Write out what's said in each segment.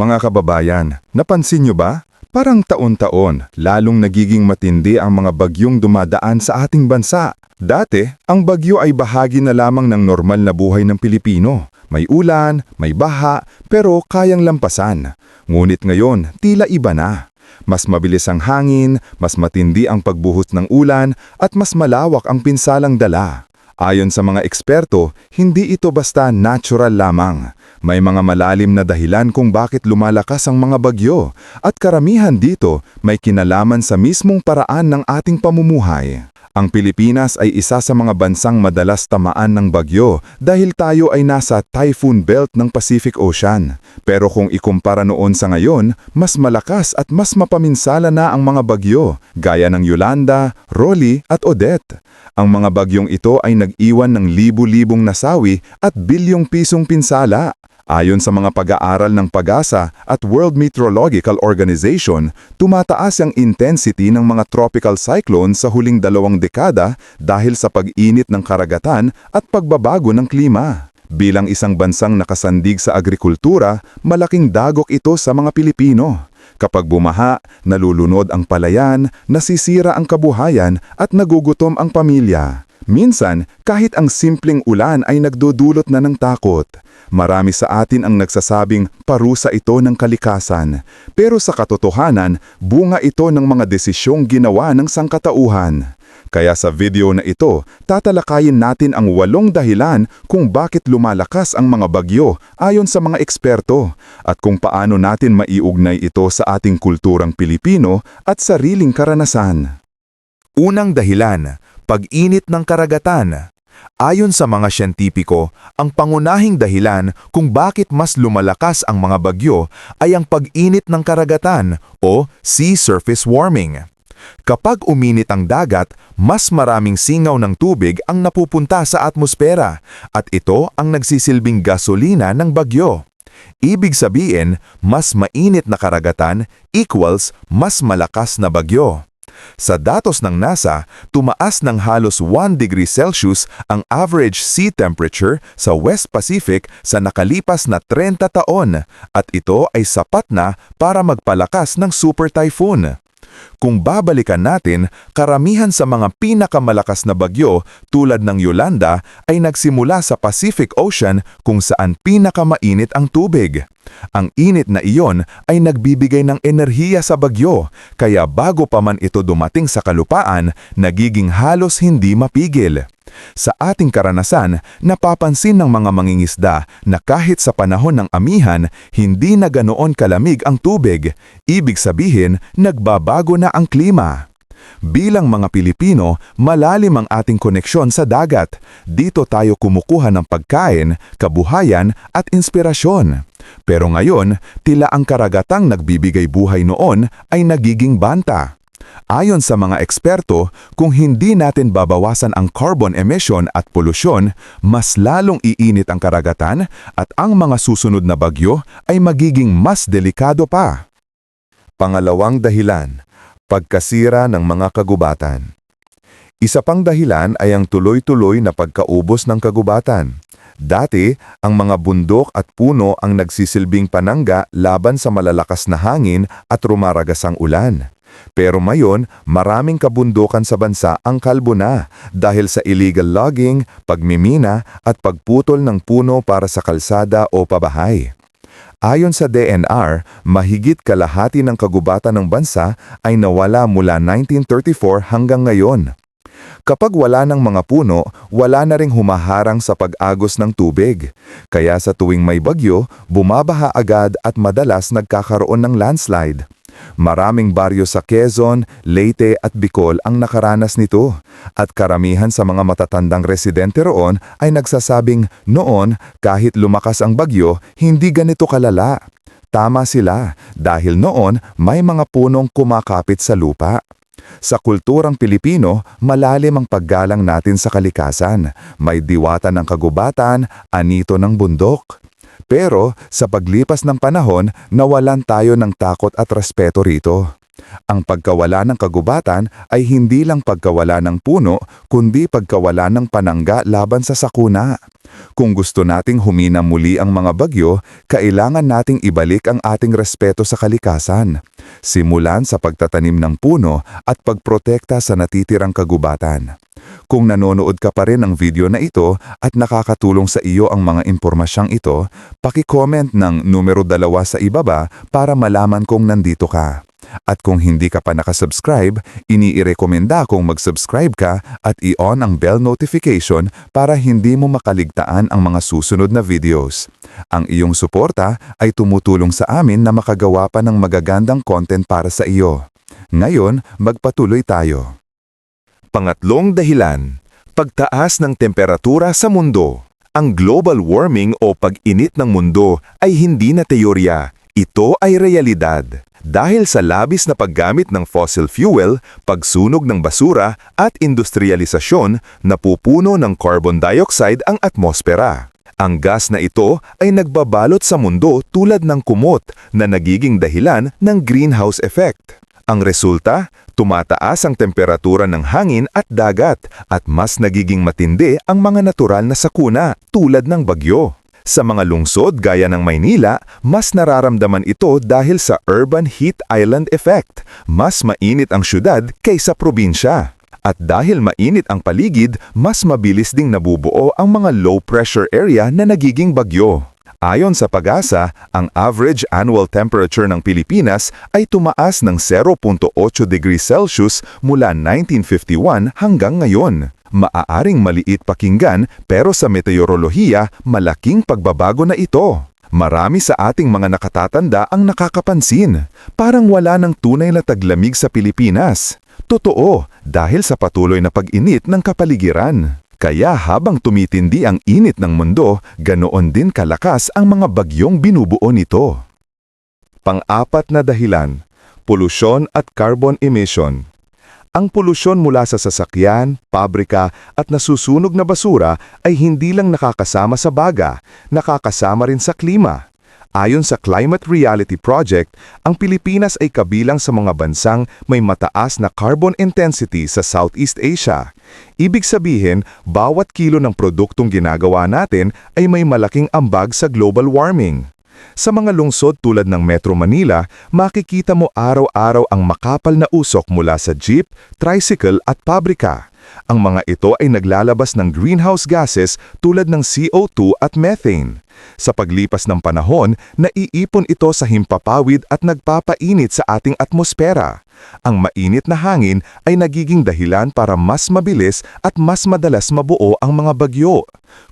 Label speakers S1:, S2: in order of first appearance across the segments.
S1: Mga kababayan, napansin nyo ba? Parang taon-taon, lalong nagiging matindi ang mga bagyong dumadaan sa ating bansa. Dati, ang bagyo ay bahagi na lamang ng normal na buhay ng Pilipino. May ulan, may baha, pero kayang lampasan. Ngunit ngayon, tila iba na. Mas mabilis ang hangin, mas matindi ang pagbuhos ng ulan, at mas malawak ang pinsalang dala. Ayon sa mga eksperto, hindi ito basta natural lamang. May mga malalim na dahilan kung bakit lumalakas ang mga bagyo at karamihan dito may kinalaman sa mismong paraan ng ating pamumuhay. Ang Pilipinas ay isa sa mga bansang madalas tamaan ng bagyo dahil tayo ay nasa typhoon belt ng Pacific Ocean. Pero kung ikumpara noon sa ngayon, mas malakas at mas mapaminsala na ang mga bagyo gaya ng Yolanda, Rolly at Odette. Ang mga bagyong ito ay nag-iwan ng libu-libong nasawi at bilyong pisong pinsala. Ayon sa mga pag-aaral ng PAGASA at World Meteorological Organization, tumataas ang intensity ng mga tropical cyclone sa huling dalawang dekada dahil sa pag-init ng karagatan at pagbabago ng klima. Bilang isang bansang nakasandig sa agrikultura, malaking dagok ito sa mga Pilipino. Kapag bumaha, nalulunod ang palayan, nasisira ang kabuhayan at nagugutom ang pamilya. Minsan, kahit ang simpleng ulan ay nagdudulot na ng takot. Marami sa atin ang nagsasabing parusa ito ng kalikasan. Pero sa katotohanan, bunga ito ng mga desisyong ginawa ng sangkatauhan. Kaya sa video na ito, tatalakayin natin ang walong dahilan kung bakit lumalakas ang mga bagyo ayon sa mga eksperto at kung paano natin maiugnay ito sa ating kulturang Pilipino at sariling karanasan. Unang dahilan, pag-init ng karagatan. Ayon sa mga siyentipiko, ang pangunahing dahilan kung bakit mas lumalakas ang mga bagyo ay ang pag-init ng karagatan o sea surface warming. Kapag uminit ang dagat, mas maraming singaw ng tubig ang napupunta sa atmosfera at ito ang nagsisilbing gasolina ng bagyo. Ibig sabihin, mas mainit na karagatan equals mas malakas na bagyo. Sa datos ng NASA, tumaas ng halos 1 degree Celsius ang average sea temperature sa West Pacific sa nakalipas na 30 taon at ito ay sapat na para magpalakas ng super typhoon. Kung babalikan natin, karamihan sa mga pinakamalakas na bagyo tulad ng Yolanda ay nagsimula sa Pacific Ocean kung saan pinakamainit ang tubig. Ang init na iyon ay nagbibigay ng enerhiya sa bagyo, kaya bago pa man ito dumating sa kalupaan, nagiging halos hindi mapigil. Sa ating karanasan, napapansin ng mga mangingisda na kahit sa panahon ng amihan, hindi na ganoon kalamig ang tubig. Ibig sabihin, nagbabago na ang klima. Bilang mga Pilipino, malalim ang ating koneksyon sa dagat. Dito tayo kumukuha ng pagkain, kabuhayan at inspirasyon. Pero ngayon, tila ang karagatang nagbibigay buhay noon ay nagiging banta. Ayon sa mga eksperto, kung hindi natin babawasan ang carbon emission at polusyon, mas lalong iinit ang karagatan at ang mga susunod na bagyo ay magiging mas delikado pa. Pangalawang dahilan, pagkasira ng mga kagubatan. Isa pang dahilan ay ang tuloy-tuloy na pagkaubos ng kagubatan. Dati, ang mga bundok at puno ang nagsisilbing panangga laban sa malalakas na hangin at rumaragasang ulan. Pero ngayon, maraming kabundukan sa bansa ang kalbo na dahil sa illegal logging, pagmimina at pagputol ng puno para sa kalsada o pabahay. Ayon sa DNR, mahigit kalahati ng kagubatan ng bansa ay nawala mula 1934 hanggang ngayon. Kapag wala ng mga puno, wala na ring humaharang sa pag-agos ng tubig. Kaya sa tuwing may bagyo, bumabaha agad at madalas nagkakaroon ng landslide. Maraming baryo sa Quezon, Leyte at Bicol ang nakaranas nito at karamihan sa mga matatandang residente roon ay nagsasabing noon kahit lumakas ang bagyo, hindi ganito kalala. Tama sila dahil noon may mga punong kumakapit sa lupa. Sa kulturang Pilipino, malalim ang paggalang natin sa kalikasan. May diwata ng kagubatan, anito ng bundok. Pero sa paglipas ng panahon, nawalan tayo ng takot at respeto rito. Ang pagkawala ng kagubatan ay hindi lang pagkawala ng puno, kundi pagkawala ng panangga laban sa sakuna. Kung gusto nating humina muli ang mga bagyo, kailangan nating ibalik ang ating respeto sa kalikasan. Simulan sa pagtatanim ng puno at pagprotekta sa natitirang kagubatan. Kung nanonood ka pa rin ng video na ito at nakakatulong sa iyo ang mga impormasyang ito, paki-comment ng numero dalawa sa ibaba para malaman kong nandito ka. At kung hindi ka pa nakasubscribe, iniirekomenda kong mag-subscribe ka at i-on ang bell notification para hindi mo makaligtaan ang mga susunod na videos. Ang iyong suporta ay tumutulong sa amin na makagawa pa ng magagandang content para sa iyo. Ngayon, magpatuloy tayo. Pangatlong dahilan, pagtaas ng temperatura sa mundo. Ang global warming o pag-init ng mundo ay hindi na teorya, ito ay realidad. Dahil sa labis na paggamit ng fossil fuel, pagsunog ng basura at industrialisasyon, napupuno ng carbon dioxide ang atmosfera. Ang gas na ito ay nagbabalot sa mundo tulad ng kumot na nagiging dahilan ng greenhouse effect. Ang resulta, tumataas ang temperatura ng hangin at dagat at mas nagiging matindi ang mga natural na sakuna tulad ng bagyo. Sa mga lungsod gaya ng Maynila, mas nararamdaman ito dahil sa urban heat island effect. Mas mainit ang syudad kaysa probinsya. At dahil mainit ang paligid, mas mabilis ding nabubuo ang mga low-pressure area na nagiging bagyo. Ayon sa pag-asa, ang average annual temperature ng Pilipinas ay tumaas ng 0.8 degrees Celsius mula 1951 hanggang ngayon. Maaaring maliit pakinggan pero sa meteorolohiya, malaking pagbabago na ito. Marami sa ating mga nakatatanda ang nakakapansin. Parang wala ng tunay na taglamig sa Pilipinas. Totoo, dahil sa patuloy na pag-init ng kapaligiran. Kaya habang tumitindi ang init ng mundo, ganoon din kalakas ang mga bagyong binubuo nito. Pang-apat na dahilan, polusyon at carbon emission. Ang polusyon mula sa sasakyan, pabrika at nasusunog na basura ay hindi lang nakakasama sa baga, nakakasama rin sa klima. Ayon sa Climate Reality Project, ang Pilipinas ay kabilang sa mga bansang may mataas na carbon intensity sa Southeast Asia. Ibig sabihin, bawat kilo ng produktong ginagawa natin ay may malaking ambag sa global warming. Sa mga lungsod tulad ng Metro Manila, makikita mo araw-araw ang makapal na usok mula sa jeep, tricycle at pabrika. Ang mga ito ay naglalabas ng greenhouse gases tulad ng CO2 at methane. Sa paglipas ng panahon, naiipon ito sa himpapawid at nagpapainit sa ating atmosfera. Ang mainit na hangin ay nagiging dahilan para mas mabilis at mas madalas mabuo ang mga bagyo.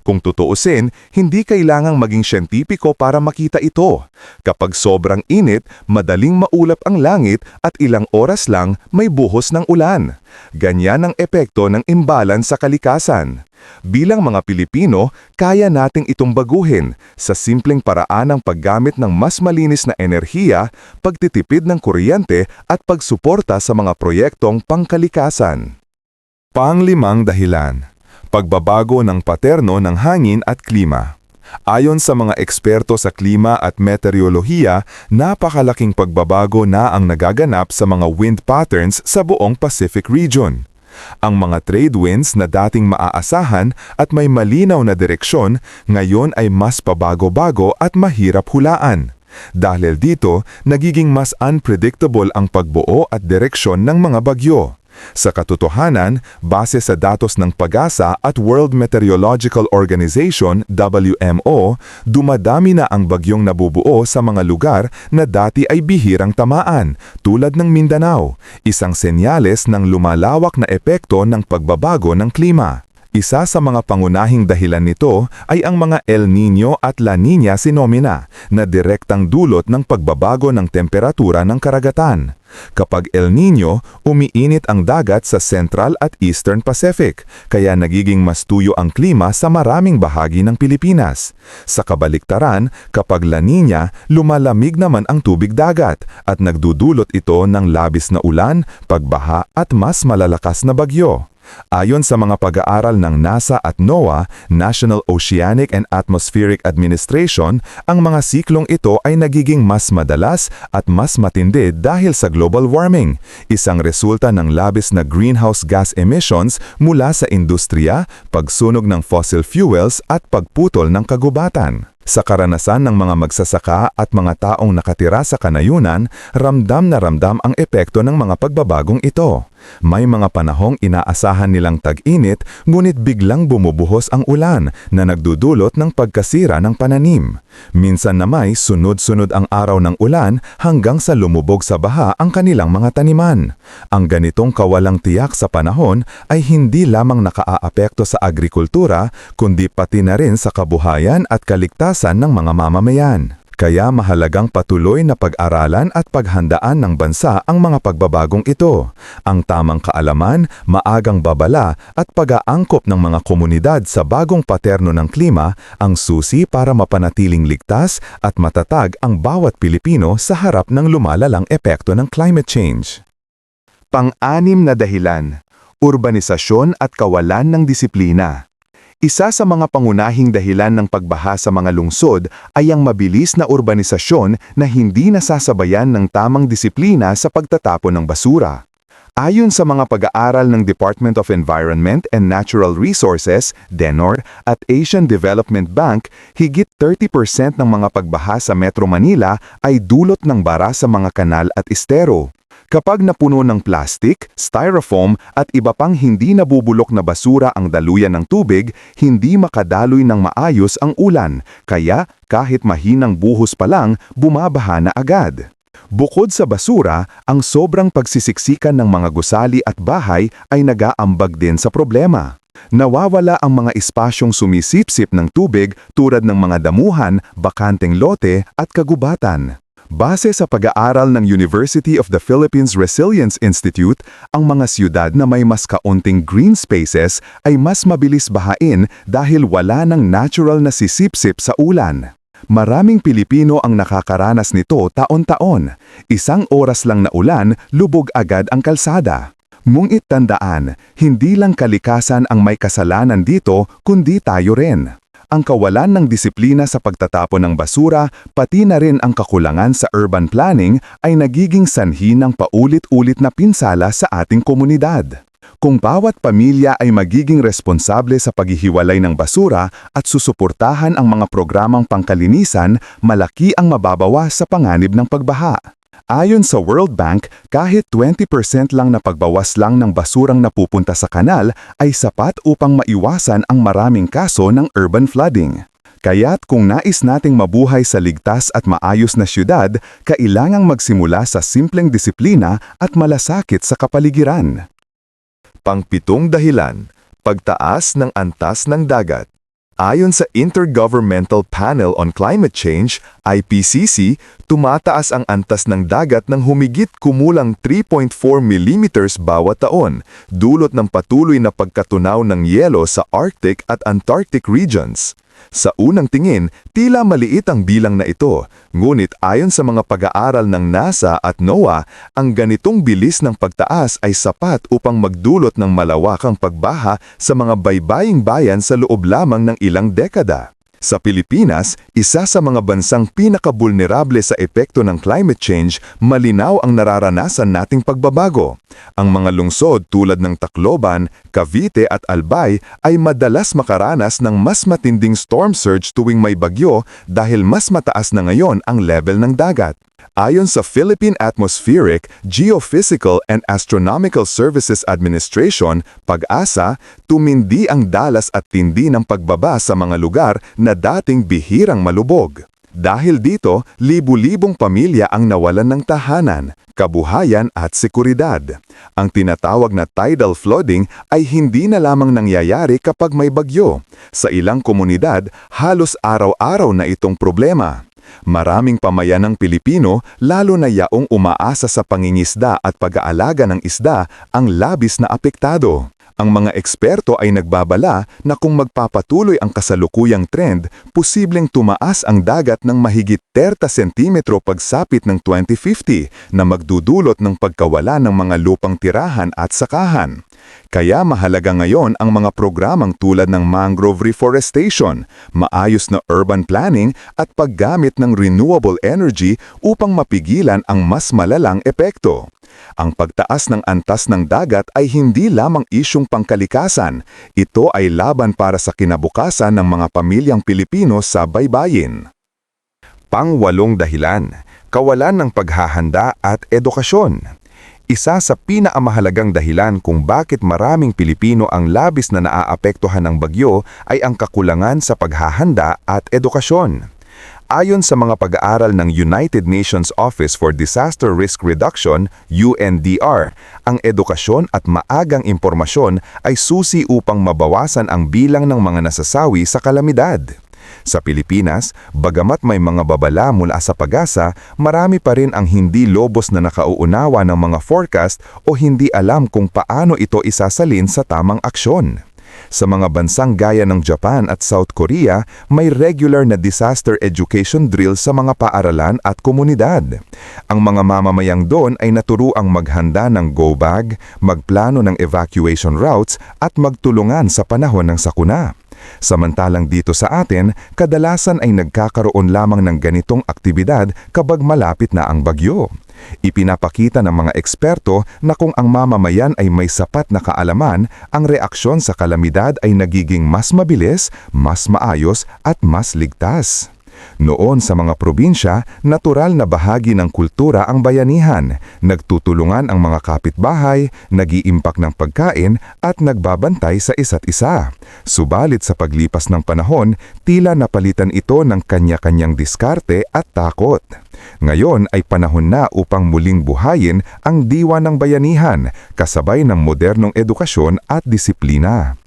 S1: Kung tutuusin, hindi kailangang maging siyentipiko para makita ito. Kapag sobrang init, madaling maulap ang langit at ilang oras lang may buhos ng ulan. Ganyan ang epekto ng imbalance sa kalikasan. Bilang mga Pilipino, kaya nating itong baguhin sa simpleng paraan ng paggamit ng mas malinis na enerhiya, pagtitipid ng kuryente at pagsuporta sa mga proyektong pangkalikasan. Panglimang dahilan, pagbabago ng paterno ng hangin at klima. Ayon sa mga eksperto sa klima at meteorolohiya, napakalaking pagbabago na ang nagaganap sa mga wind patterns sa buong Pacific region. Ang mga trade winds na dating maaasahan at may malinaw na direksyon, ngayon ay mas pabago-bago at mahirap hulaan. Dahil dito, nagiging mas unpredictable ang pagbuo at direksyon ng mga bagyo. Sa katotohanan, base sa datos ng PAGASA at World Meteorological Organization WMO, dumadami na ang bagyong nabubuo sa mga lugar na dati ay bihirang tamaan, tulad ng Mindanao, isang senyales ng lumalawak na epekto ng pagbabago ng klima. Isa sa mga pangunahing dahilan nito ay ang mga El Nino at La Nina sinomena na direktang dulot ng pagbabago ng temperatura ng karagatan. Kapag El Nino, umiinit ang dagat sa Central at Eastern Pacific, kaya nagiging mas tuyo ang klima sa maraming bahagi ng Pilipinas. Sa kabaliktaran, kapag La Nina, lumalamig naman ang tubig dagat at nagdudulot ito ng labis na ulan, pagbaha at mas malalakas na bagyo. Ayon sa mga pag-aaral ng NASA at NOAA, National Oceanic and Atmospheric Administration, ang mga siklong ito ay nagiging mas madalas at mas matindi dahil sa global warming, isang resulta ng labis na greenhouse gas emissions mula sa industriya, pagsunog ng fossil fuels at pagputol ng kagubatan. Sa karanasan ng mga magsasaka at mga taong nakatira sa kanayunan, ramdam na ramdam ang epekto ng mga pagbabagong ito. May mga panahong inaasahan nilang tag-init ngunit biglang bumubuhos ang ulan na nagdudulot ng pagkasira ng pananim. Minsan na may sunod-sunod ang araw ng ulan hanggang sa lumubog sa baha ang kanilang mga taniman. Ang ganitong kawalang tiyak sa panahon ay hindi lamang nakaaapekto sa agrikultura kundi pati na rin sa kabuhayan at kaligtasan ng mga mamamayan. Kaya mahalagang patuloy na pag-aralan at paghandaan ng bansa ang mga pagbabagong ito. Ang tamang kaalaman, maagang babala at pag-aangkop ng mga komunidad sa bagong paterno ng klima ang susi para mapanatiling ligtas at matatag ang bawat Pilipino sa harap ng lumalalang epekto ng climate change. Pang-anim na dahilan, urbanisasyon at kawalan ng disiplina. Isa sa mga pangunahing dahilan ng pagbaha sa mga lungsod ay ang mabilis na urbanisasyon na hindi nasasabayan ng tamang disiplina sa pagtatapon ng basura. Ayon sa mga pag-aaral ng Department of Environment and Natural Resources, DENOR, at Asian Development Bank, higit 30% ng mga pagbaha sa Metro Manila ay dulot ng bara sa mga kanal at estero. Kapag napuno ng plastic, styrofoam at iba pang hindi nabubulok na basura ang daluyan ng tubig, hindi makadaloy ng maayos ang ulan, kaya kahit mahinang buhos pa lang, bumabaha na agad. Bukod sa basura, ang sobrang pagsisiksikan ng mga gusali at bahay ay nag-aambag din sa problema. Nawawala ang mga espasyong sumisipsip ng tubig tulad ng mga damuhan, bakanteng lote at kagubatan. Base sa pag-aaral ng University of the Philippines Resilience Institute, ang mga siyudad na may mas kaunting green spaces ay mas mabilis bahain dahil wala ng natural na sisipsip sa ulan. Maraming Pilipino ang nakakaranas nito taon-taon. Isang oras lang na ulan, lubog agad ang kalsada. Ngunit tandaan, hindi lang kalikasan ang may kasalanan dito, kundi tayo rin ang kawalan ng disiplina sa pagtatapon ng basura, pati na rin ang kakulangan sa urban planning ay nagiging sanhi ng paulit-ulit na pinsala sa ating komunidad. Kung bawat pamilya ay magiging responsable sa paghihiwalay ng basura at susuportahan ang mga programang pangkalinisan, malaki ang mababawa sa panganib ng pagbaha. Ayon sa World Bank, kahit 20% lang na pagbawas lang ng basurang napupunta sa kanal ay sapat upang maiwasan ang maraming kaso ng urban flooding. Kaya't kung nais nating mabuhay sa ligtas at maayos na syudad, kailangang magsimula sa simpleng disiplina at malasakit sa kapaligiran. Pangpitong dahilan, pagtaas ng antas ng dagat. Ayon sa Intergovernmental Panel on Climate Change, IPCC, tumataas ang antas ng dagat ng humigit kumulang 3.4 mm bawat taon, dulot ng patuloy na pagkatunaw ng yelo sa Arctic at Antarctic regions. Sa unang tingin, tila maliit ang bilang na ito, ngunit ayon sa mga pag-aaral ng NASA at NOAA, ang ganitong bilis ng pagtaas ay sapat upang magdulot ng malawakang pagbaha sa mga baybaying bayan sa loob lamang ng ilang dekada. Sa Pilipinas, isa sa mga bansang pinakabulnerable sa epekto ng climate change, malinaw ang nararanasan nating pagbabago. Ang mga lungsod tulad ng Tacloban, Cavite at Albay ay madalas makaranas ng mas matinding storm surge tuwing may bagyo dahil mas mataas na ngayon ang level ng dagat. Ayon sa Philippine Atmospheric, Geophysical and Astronomical Services Administration, PAG-ASA, tumindi ang dalas at tindi ng pagbaba sa mga lugar na dating bihirang malubog. Dahil dito, libu-libong pamilya ang nawalan ng tahanan, kabuhayan at seguridad. Ang tinatawag na tidal flooding ay hindi na lamang nangyayari kapag may bagyo. Sa ilang komunidad, halos araw-araw na itong problema. Maraming pamayanang Pilipino, lalo na yaong umaasa sa pangingisda at pag-aalaga ng isda, ang labis na apektado. Ang mga eksperto ay nagbabala na kung magpapatuloy ang kasalukuyang trend, posibleng tumaas ang dagat ng mahigit 30 sentimetro pagsapit ng 2050 na magdudulot ng pagkawala ng mga lupang tirahan at sakahan. Kaya mahalaga ngayon ang mga programang tulad ng mangrove reforestation, maayos na urban planning at paggamit ng renewable energy upang mapigilan ang mas malalang epekto. Ang pagtaas ng antas ng dagat ay hindi lamang isyong pangkalikasan, ito ay laban para sa kinabukasan ng mga pamilyang Pilipino sa baybayin. Pangwalong dahilan, kawalan ng paghahanda at edukasyon. Isa sa pinaamahalagang dahilan kung bakit maraming Pilipino ang labis na naaapektuhan ng bagyo ay ang kakulangan sa paghahanda at edukasyon. Ayon sa mga pag-aaral ng United Nations Office for Disaster Risk Reduction, UNDR, ang edukasyon at maagang impormasyon ay susi upang mabawasan ang bilang ng mga nasasawi sa kalamidad. Sa Pilipinas, bagamat may mga babala mula sa pag-asa, marami pa rin ang hindi lobos na nakauunawa ng mga forecast o hindi alam kung paano ito isasalin sa tamang aksyon. Sa mga bansang gaya ng Japan at South Korea, may regular na disaster education drill sa mga paaralan at komunidad. Ang mga mamamayang doon ay naturuang maghanda ng go bag, magplano ng evacuation routes at magtulungan sa panahon ng sakuna. Samantalang dito sa atin, kadalasan ay nagkakaroon lamang ng ganitong aktibidad kapag malapit na ang bagyo. Ipinapakita ng mga eksperto na kung ang mamamayan ay may sapat na kaalaman, ang reaksyon sa kalamidad ay nagiging mas mabilis, mas maayos at mas ligtas. Noon sa mga probinsya, natural na bahagi ng kultura ang bayanihan. Nagtutulungan ang mga kapitbahay, nag-iimpak ng pagkain at nagbabantay sa isa't isa. Subalit sa paglipas ng panahon, tila napalitan ito ng kanya-kanyang diskarte at takot. Ngayon ay panahon na upang muling buhayin ang diwa ng bayanihan kasabay ng modernong edukasyon at disiplina.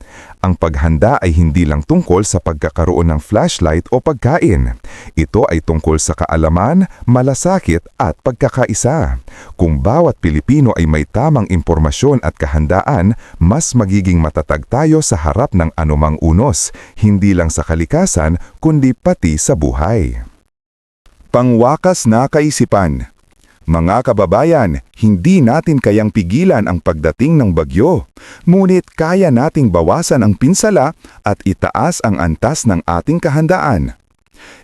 S1: Ang paghanda ay hindi lang tungkol sa pagkakaroon ng flashlight o pagkain. Ito ay tungkol sa kaalaman, malasakit at pagkakaisa. Kung bawat Pilipino ay may tamang impormasyon at kahandaan, mas magiging matatag tayo sa harap ng anumang unos, hindi lang sa kalikasan kundi pati sa buhay. Pangwakas na kaisipan mga kababayan, hindi natin kayang pigilan ang pagdating ng bagyo. Ngunit kaya nating bawasan ang pinsala at itaas ang antas ng ating kahandaan.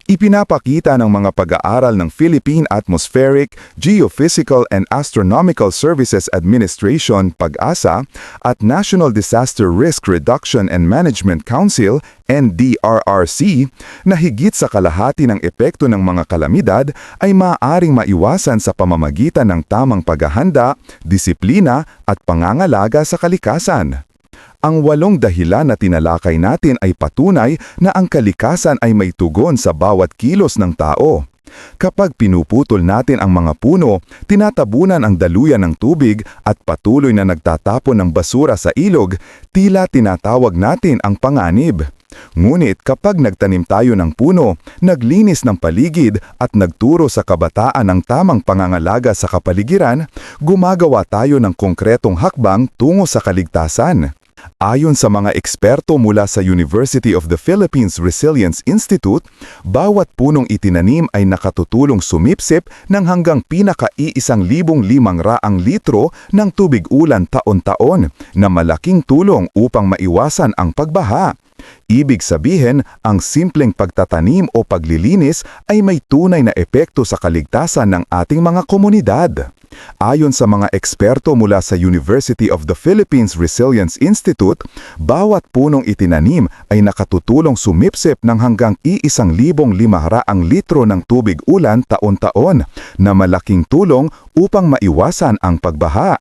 S1: Ipinapakita ng mga pag-aaral ng Philippine Atmospheric, Geophysical and Astronomical Services Administration PAGASA at National Disaster Risk Reduction and Management Council NDRRC na higit sa kalahati ng epekto ng mga kalamidad ay maaaring maiwasan sa pamamagitan ng tamang paghahanda, disiplina at pangangalaga sa kalikasan. Ang walong dahilan na tinalakay natin ay patunay na ang kalikasan ay may tugon sa bawat kilos ng tao. Kapag pinuputol natin ang mga puno, tinatabunan ang daluyan ng tubig at patuloy na nagtatapon ng basura sa ilog, tila tinatawag natin ang panganib. Ngunit kapag nagtanim tayo ng puno, naglinis ng paligid at nagturo sa kabataan ng tamang pangangalaga sa kapaligiran, gumagawa tayo ng konkretong hakbang tungo sa kaligtasan. Ayon sa mga eksperto mula sa University of the Philippines Resilience Institute, bawat punong itinanim ay nakatutulong sumipsip ng hanggang pinaka-iisang libong limang raang litro ng tubig ulan taon-taon na malaking tulong upang maiwasan ang pagbaha. Ibig sabihin, ang simpleng pagtatanim o paglilinis ay may tunay na epekto sa kaligtasan ng ating mga komunidad. Ayon sa mga eksperto mula sa University of the Philippines Resilience Institute, bawat punong itinanim ay nakatutulong sumipsip ng hanggang iisang libong limaharaang litro ng tubig ulan taon-taon na malaking tulong upang maiwasan ang pagbaha.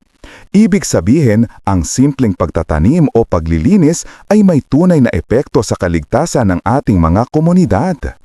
S1: Ibig sabihin, ang simpleng pagtatanim o paglilinis ay may tunay na epekto sa kaligtasan ng ating mga komunidad.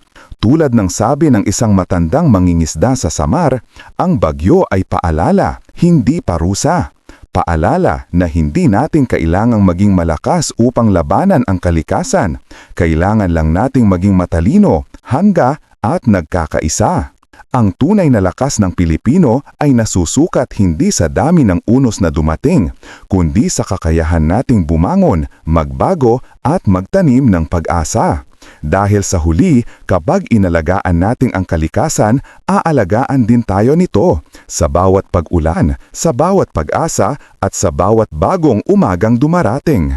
S1: Tulad ng sabi ng isang matandang mangingisda sa Samar, ang bagyo ay paalala, hindi parusa. Paalala na hindi natin kailangang maging malakas upang labanan ang kalikasan. Kailangan lang nating maging matalino, hanga at nagkakaisa. Ang tunay na lakas ng Pilipino ay nasusukat hindi sa dami ng unos na dumating, kundi sa kakayahan nating bumangon, magbago at magtanim ng pag-asa. Dahil sa huli, kapag inalagaan nating ang kalikasan, aalagaan din tayo nito sa bawat pag-ulan, sa bawat pag-asa at sa bawat bagong umagang dumarating.